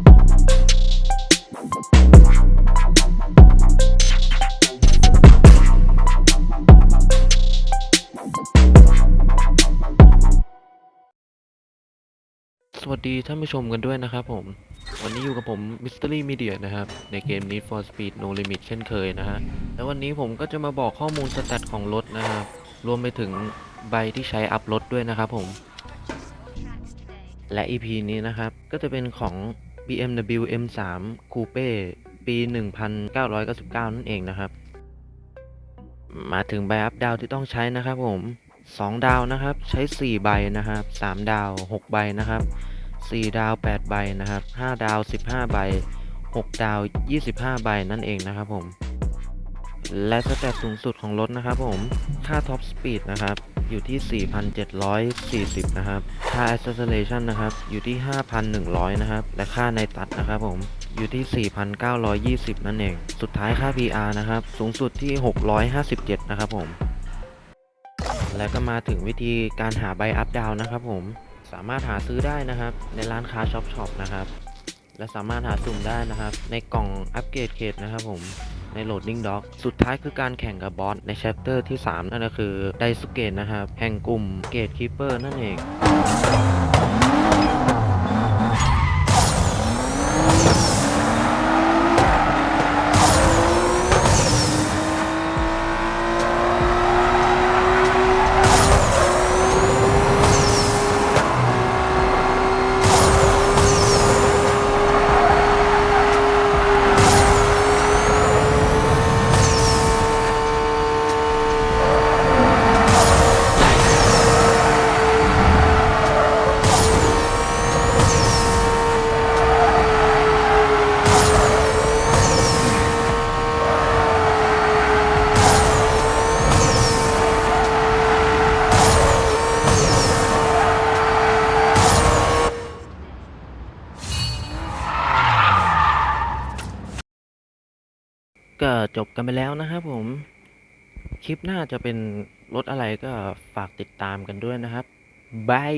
สวัสดีท่านผู้ชมกันด้วยนะครับผม วันนี้อยู่กับผม Mystery Media นะครับ ในเกม Need for Speed No Limit เช่นเคยนะฮะ แล้ววันนี้ผมก็จะมาบอกข้อมูลสแตทของรถนะครับ รวมไปถึงใบที่ใช้อัพรถด้วยนะครับผม และ EP นี้นะครับ ก็จะเป็นของ BMW M3 Coupe ปี 1999 นั่นเองนะครับ มาถึงใบอัพดาวที่ต้องใช้นะครับผม 2 ดาวนะครับ ใช้ 4 ใบนะครับ 3 ดาว 6 ใบนะครับ 4 ดาว 8 ใบนะครับ 5 ดาว 15 ใบ 6 ดาว 25 ใบนั่นเองนะครับผม และสเตตสูงสุดของรถนะครับผม ค่าท็อปสปีดนะครับ อยู่ที่ 4,740 นะครับ ค่า acceleration นะครับ อยู่ที่ 5,100 นะครับ และค่าในตัดนะครับผมอยู่ที่ 4,920 นั่นเอง สุดท้ายค่า VR นะครับ สูงสุดที่ 657 นะครับผม และก็มาถึงวิธีการหาใบอัพดาวนะครับผม สามารถหาซื้อได้นะครับ ในร้านค้าช็อปช็อปนะครับ และสามารถหาสุ่มได้นะครับ ในกล่องอัปเกรดเขตนะครับผม ในโหลดดิ้งด็อกสุดท้ายคือการแข่งกับบอสในแชปเตอร์ที่ 3 นั่นก็คือไดสุเกตนะครับแห่งกลุ่มเกตคีเปอร์นั่นเอง ก็จบกันไปแล้วนะครับผม คลิปหน้าจะเป็นรถอะไรก็ฝากติดตามกันด้วยนะครับบาย